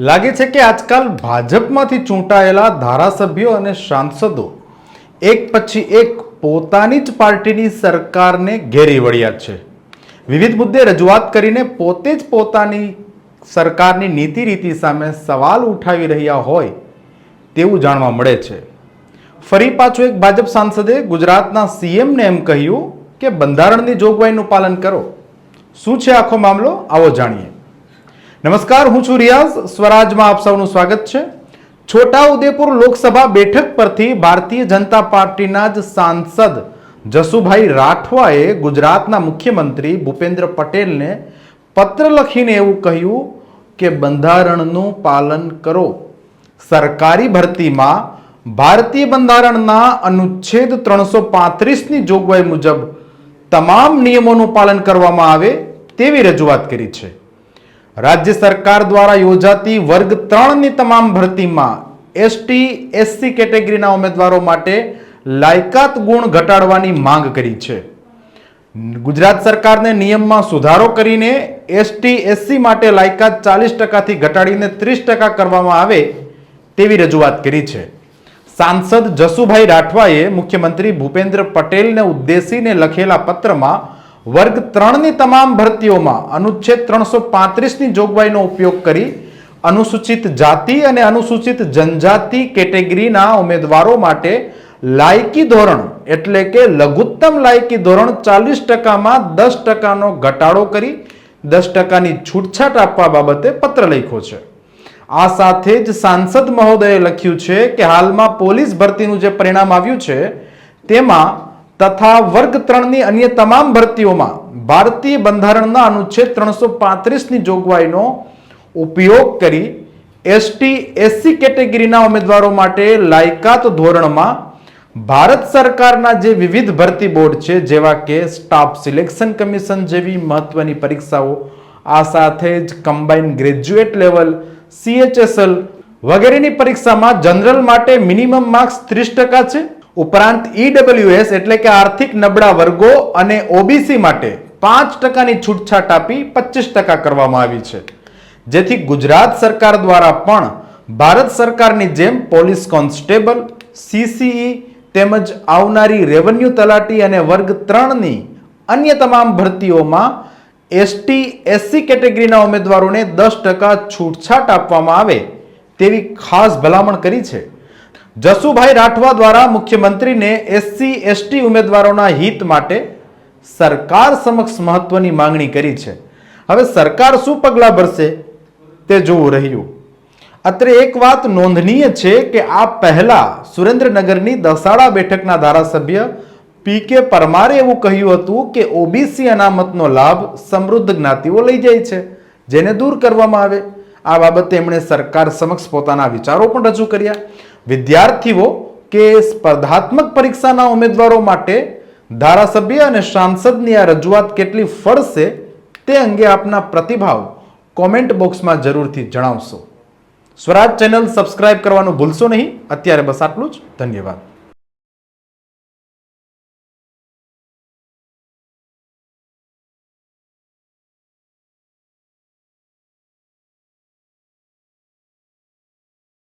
લાગે છે કે આજકાલ ભાજપમાંથી ચૂંટાયેલા ધારાસભ્યો અને સાંસદો એક પછી એક પોતાની જ પાર્ટીની સરકારને ઘેરી વળ્યા છે. વિવિધ મુદ્દે રજૂઆત કરીને પોતે જ પોતાની સરકારની નીતિ રીતિ સામે સવાલ ઉઠાવી રહ્યા હોય તેવું જાણવા મળે છે. ફરી પાછું એક ભાજપ સાંસદે ગુજરાતના સીએમને એમ કહ્યું કે બંધારણની જોગવાઈનું પાલન કરો. શું છે આખો મામલો? આવો જાણીએ. નમસ્કાર, હું છું રિયાઝ. સ્વરાજમાં આપ સૌનું સ્વાગત છે. છોટા ઉદેપુર લોકસભા બેઠક પરથી ભારતીય જનતા પાર્ટીના જ સાંસદ જસુભાઈ રાઠવાએ ગુજરાતના મુખ્યમંત્રી ભૂપેન્દ્ર પટેલને પત્ર લખીને એવું કહ્યું કે બંધારણનું પાલન કરો. સરકારી ભરતીમાં ભારતીય બંધારણના અનુચ્છેદ ત્રણસો પાંત્રીસની જોગવાઈ મુજબ તમામ નિયમોનું પાલન કરવામાં આવે તેવી રજૂઆત કરી છે. રાજ્ય સરકાર દ્વારા યોજાતી વર્ગ ત્રણની તમામ ભરતીમાં એસટી, એસસી કેટેગરીના ઉમેદવારો માટે લાયકાત ગુણ ઘટાડવાની માંગ કરી છે. ગુજરાત સરકારને નિયમમાં સુધારો કરીને એસટી, એસસી માટે લાયકાત ચાલીસ ટકાથી ઘટાડીને ત્રીસ ટકા કરવામાં આવે તેવી રજૂઆત કરી છે. સાંસદ જસુભાઈ રાઠવાએ મુખ્યમંત્રી ભૂપેન્દ્ર પટેલને ઉદ્દેશીને લખેલા પત્રમાં વર્ગ ત્રણની તમામ ભરતીઓમાં અનુચ્છેદ ત્રણસો પાંત્રીસની જોગવાઈનો ઉપયોગ કરી અનુસૂચિત જાતિ અને અનુસૂચિત જનજાતિ કેટેગરીના ઉમેદવારો માટે લાયકી ધોરણ એટલે કે લઘુત્તમ લાયકી ધોરણ ચાલીસ ટકામાં દસ ટકાનો ઘટાડો કરી દસ ટકાની છૂટછાટ આપવા બાબતે પત્ર લખ્યો છે. આ સાથે જ સાંસદ મહોદયે લખ્યું છે કે હાલમાં પોલીસ ભરતીનું જે પરિણામ આવ્યું છે, તેમાં તથા વર્ગ ત્રણની અન્ય તમામ ભરતીઓમાં ભારતીય બંધારણના અનુચ્છેદ ત્રણસો પાંત્રીસની જોગવાઈનો ઉપયોગ કરી એસટી, એસસી કેટેગરીના ઉમેદવારો માટે લાયકાત ધોરણમાં ભારત સરકારના જે વિવિધ ભરતી બોર્ડ છે, જેવા કે સ્ટાફ સિલેક્શન કમિશન જેવી મહત્વની પરીક્ષાઓ, આ સાથે જ કમ્બાઇન ગ્રેજ્યુએટ લેવલ, સીએચએસએલ વગેરેની પરીક્ષામાં જનરલ માટે મિનિમમ માર્ક્સ ત્રીસ ટકા છે. ઉપરાંત ઈડબ્લ્યુએસ એટલે કે આર્થિક નબળા વર્ગો અને ઓબીસી માટે પાંચ ટકાની છૂટછાટ આપી પચીસ ટકા કરવામાં આવી છે. જેથી ગુજરાત સરકાર દ્વારા પણ ભારત સરકારની જેમ પોલીસ કોન્સ્ટેબલ સીસીઈ તેમજ આવનારી રેવન્યુ તલાટી અને વર્ગ ત્રણની અન્ય તમામ ભરતીઓમાં એસટી એસસી કેટેગરીના ઉમેદવારોને દસ ટકા છૂટછાટ આપવામાં આવે તેવી ખાસ ભલામણ કરી છે. જસુભાઈ રાઠવા દ્વારા મુખ્યમંત્રીને એસસી, એસટી ઉમેદવારોના હિત માટે સરકાર સમક્ષ મહત્વની માંગણી કરી છે. હવે સરકાર શું પગલાં ભરશે તે જોવું રહ્યું. અત્રે એક વાત નોંધનીય છે કે આ પહેલા સુરેન્દ્રનગરની દસાડા બેઠકના ધારાસભ્ય પી કે પરમારે એવું કહ્યું હતું કે ઓબીસી અનામતનો લાભ સમૃદ્ધ જ્ઞાતિઓ લઈ જાય છે, જેને દૂર કરવામાં આવે. આ બાબતે એમણે સરકાર સમક્ષ પોતાના વિચારો પણ રજૂ કર્યા. વિદ્યાર્થીઓ કે સ્પર્ધાત્મક પરીક્ષાના ઉમેદવારો માટે ધારાસભ્ય અને સાંસદની આ રજૂઆત કેટલી ફળશે તે અંગે આપના પ્રતિભાવ કોમેન્ટ બોક્સમાં જરૂરથી જણાવશો. સ્વરાજ ચેનલ સબસ્ક્રાઇબ કરવાનું ભૂલશો નહીં. અત્યારે બસ આટલું જ. ધન્યવાદ.